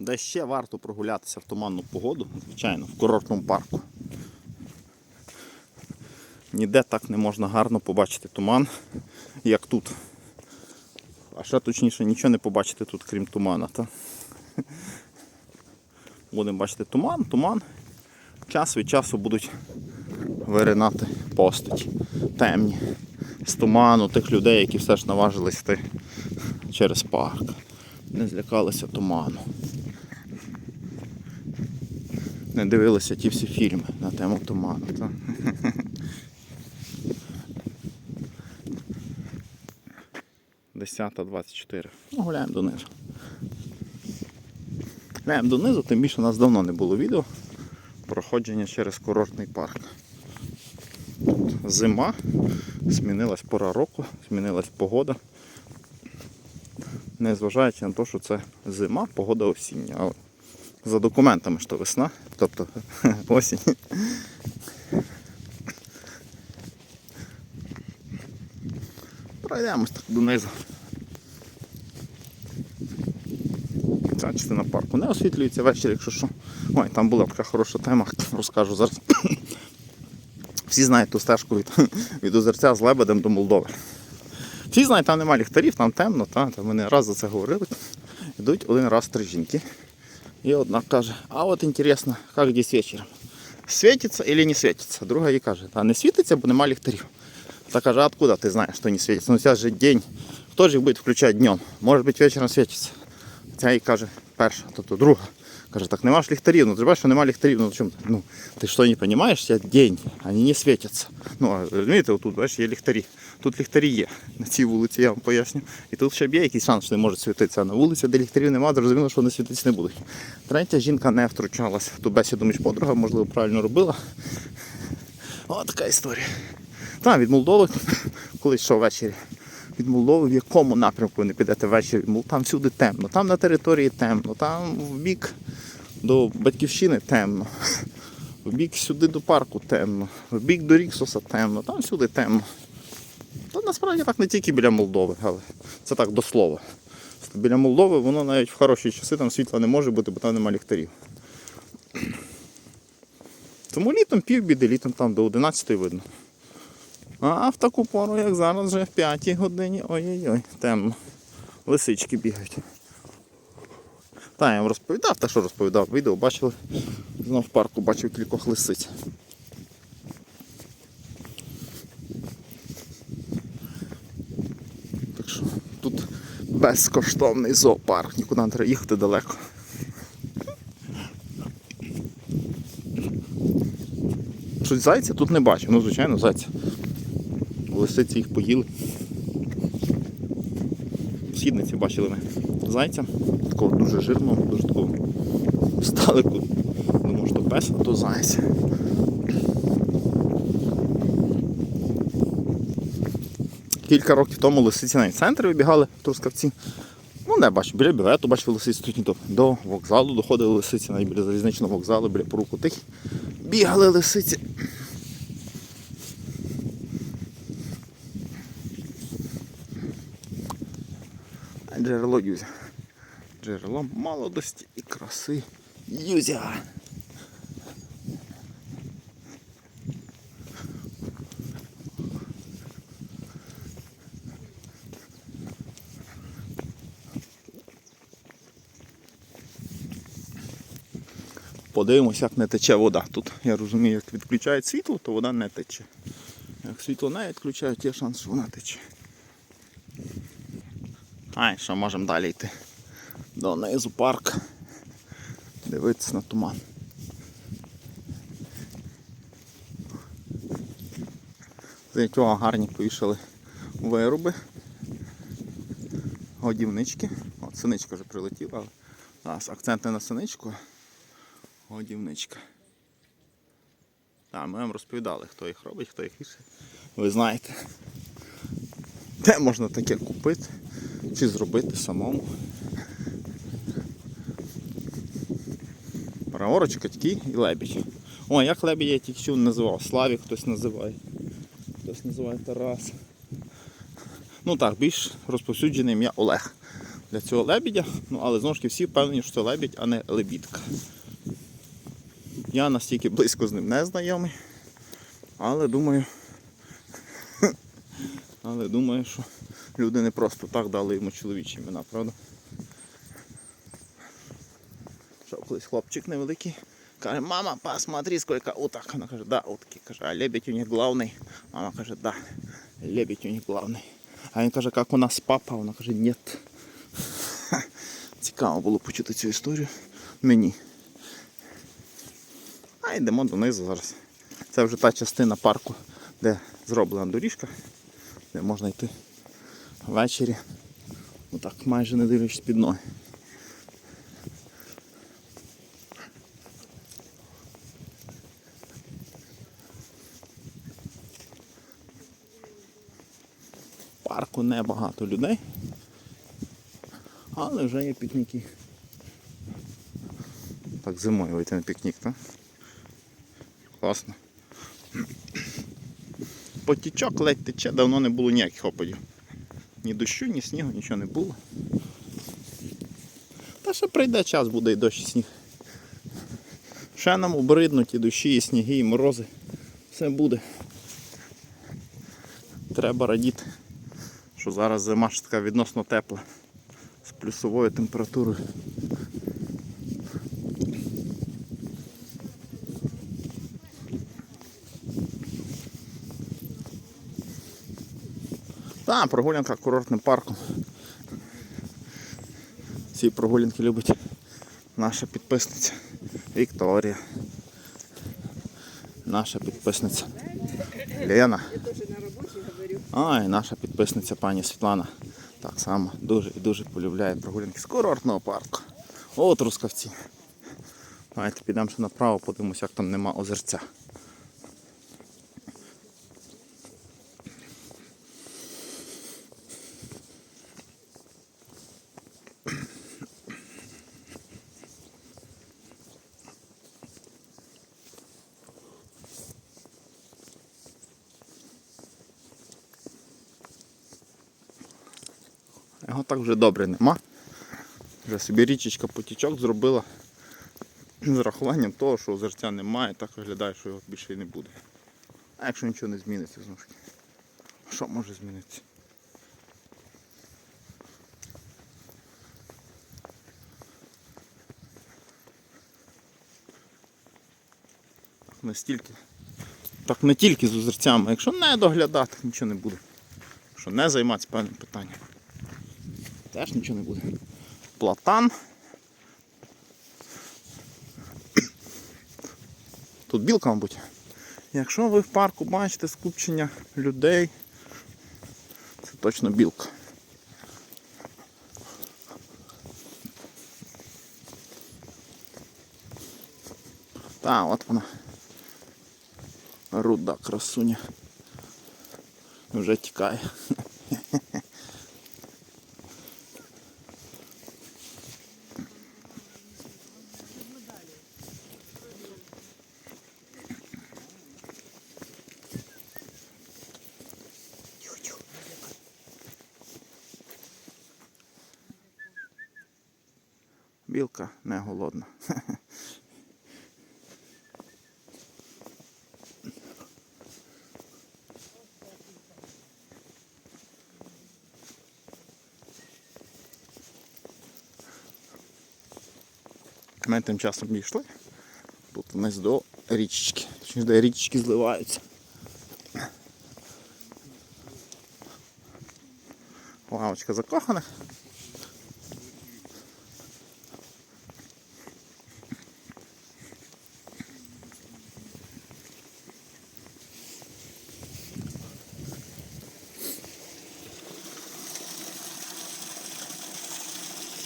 Де ще варто прогулятися в туманну погоду, звичайно, в курортному парку. Ніде так не можна гарно побачити туман, як тут. А ще точніше нічого не побачити тут, крім тумана. Та? Будемо бачити туман, туман. Час від часу будуть виринати постаті темні. З туману тих людей, які все ж наважились йти через парк. Не злякалися туману. Не дивилися ті всі фільми на тему туману. Та? Десята 24. Ну, гуляємо донизу. Гуляємо донизу, тим більше у нас давно не було відео проходження через курортний парк. Зима, змінилась пора року, змінилась погода. Незважаючи на те, що це зима, погода осіння. Але за документами що весна, тобто осінь. Пройдемось так донизу. Ця частина парку не освітлюється ввечері, якщо що. Ой, там була така хороша тема, розкажу зараз. Всі знають ту стежку від, від озерця з лебедем до Молдови. Всі знають, там немає ліхтарів, там темно, та, там ми раз за це говорили. Йдуть один раз три жінки. І одна каже, а от інтересно, як здесь вечором? Світиться или не світиться? Друга їй каже, а не світиться, бо нема ліхтарів. Та каже, а откуда ти знаєш, що не світиться? Ну зараз же день. Хто ж їх буде включати днем? Може бути вечором світиться. Ця їй каже, перша, тобто друга. Каже, так нема ж ліхтарів, ну ти бачиш, що нема ліхтарів, ну чому? Ну, ти що не розумієш, це день, вони не світяться. Ну, розумієте, отут, бачиш, є ліхтарі. Тут ліхтарі є. На цій вулиці я вам поясню. І тут ще б є якийсь шанс, що не можуть світитися. На вулиці, де ліхтарів немає, зрозуміло, що вони світитися не будуть. Третя жінка не втручалась в ту бесіду між подруга, можливо, правильно робила. О, така історія. Там від Молдови, колись йшов ввечері. Від Молдови, в якому напрямку ви не підете ввечері, там всюди темно, там на території темно, там в бік до батьківщини темно, в бік сюди до парку темно, в бік до Ріксоса темно, там всюди темно. Та насправді так не тільки біля Молдови, але це так до слова. Біля Молдови воно навіть в хороші часи там світла не може бути, бо там немає ліхтарів. Тому літом півбіди, літом там до 11 видно. А в таку пору, як зараз, вже в 5 годині, ой-ой-ой, темно. Лисички бігають. Та я вам розповідав, та що розповідав, відео бачили. Знов в парку бачив кількох лисиць. Так що тут безкоштовний зоопарк, нікуди не треба їхати далеко. Щось зайця тут не бачив, ну звичайно зайця. Лисиці їх поїли. Східниці бачили ми зайця, такого дуже жирного, дуже такого здалеку. Думав, що пес, а то заяць. Кілька років тому лисиці навіть в центр вибігали трускавці. Ну, не бачу, біля бівету бачив лисиці тут ніхто. До вокзалу доходили лисиці, навіть біля залізничного вокзалу, біля поруку тих. Бігали лисиці. Джерело Юзя. Джерело молодості і краси Юзя. Подивимося, як не тече вода. Тут я розумію, як відключають світло, то вода не тече. Як світло не відключають, є шанс, що вона тече. Ай, що можемо далі йти. Донизу парк. Дивитися на туман. Цього гарні повішали вироби. Годівнички. От синичка вже прилетіла, але зараз акцент не на синичку, годівничка. Так, ми вам розповідали, хто їх робить, хто їх вішає. Ви знаєте. Де можна таке купити чи зробити самому. Праворуч, катьки і лебідь. О, як лебідь я тільки чув називав. Славік хтось називає. Хтось називає Тарас. Ну так, більш розповсюджене ім'я Олег. для цього лебідя. Ну, але знову ж таки всі впевнені, що це лебідь, а не лебідка. Я настільки близько з ним не знайомий, але думаю, але думаю, що люди не просто так дали йому чоловічі імена, правда? Що колись хлопчик невеликий. Каже, мама, посмотри, сколько уток. Вона каже, да, утки. Каже, а лебедь у них главний. Мама каже, да, лебедь у них главний. А він каже, як у нас папа? Вона каже, ні. Цікаво було почути цю історію мені. А йдемо донизу зараз. Це вже та частина парку, де зроблена доріжка, де можна йти ввечері. Отак майже не дивлячись під ноги. парку небагато людей, але вже є пікніки. Так, зимою вийти на пікнік, так? Класно. Потічок ледь тече, давно не було ніяких опадів. Ні дощу, ні снігу, нічого не було. Та ще прийде час, буде і дощ, і сніг. Ще нам обриднуть і дощі, і сніги, і морози. Все буде. Треба радіти що зараз зима ж така відносно тепла з плюсовою температурою. Так, прогулянка курортним парком. Ці прогулянки любить наша підписниця Вікторія. Наша підписниця Лена. А, і наша підписниця пані Світлана так само дуже і дуже полюбляє прогулянки з курортного парку. От рускавці. Давайте підемо ще направо, подивимося, як там нема озерця. Його так вже добре нема. Вже собі річечка потічок зробила з рахуванням того, що озерця немає, так виглядає, що його більше і не буде. А якщо нічого не зміниться знову ж таки. Що може змінитися? Настільки. Так не тільки з озерцями, якщо не доглядати, нічого не буде. Якщо не займатися певним питанням. Теж нічого не буде. Платан. Тут білка, мабуть. Якщо ви в парку бачите скупчення людей, це точно білка. Та, от вона. Руда красуня. Вже тікає. Білка не голодна. Ми тим часом дійшли. Тут вниз до річечки. Точніше, де річечки зливаються. Лавочка закоханих.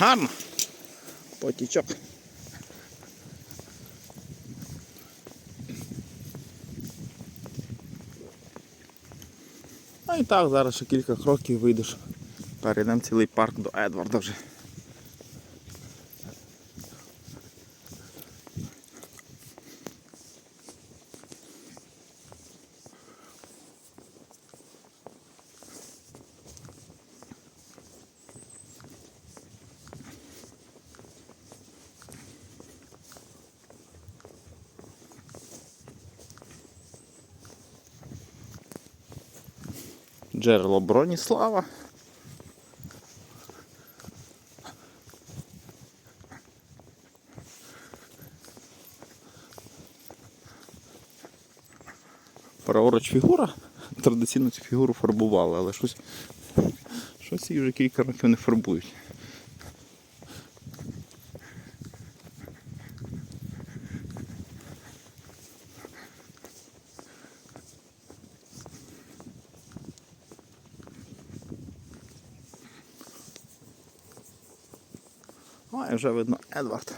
Гарно. Потічок. А і так, зараз ще кілька кроків вийдеш. Перейдемо цілий парк до Едварда вже. Джерело Броніслава. Праворуч фігура. Традиційно цю фігуру фарбували, але щось, щось її вже кілька років не фарбують. Вже видно Едвард.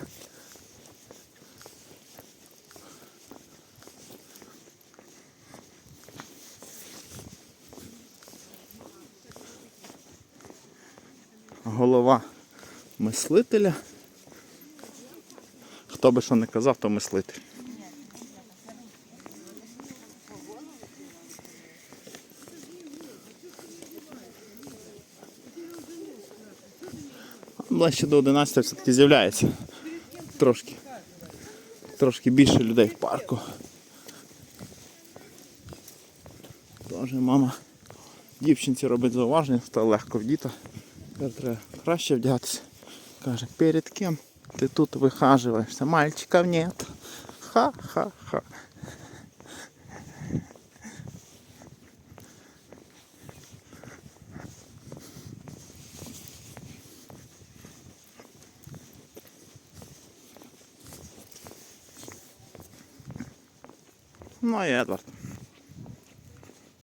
Голова мислителя. Хто би що не казав, то мислитель. Ближче до 11 все-таки з'являється. Трошки. Трошки більше людей в парку. Тоже мама дівчинці робить зауваження, стало легко вдіти. Тепер треба краще вдягатися. Каже, перед ким ти тут вихажуєшся? Мальчиків нет. Ха-ха-ха. Ну і Едвард.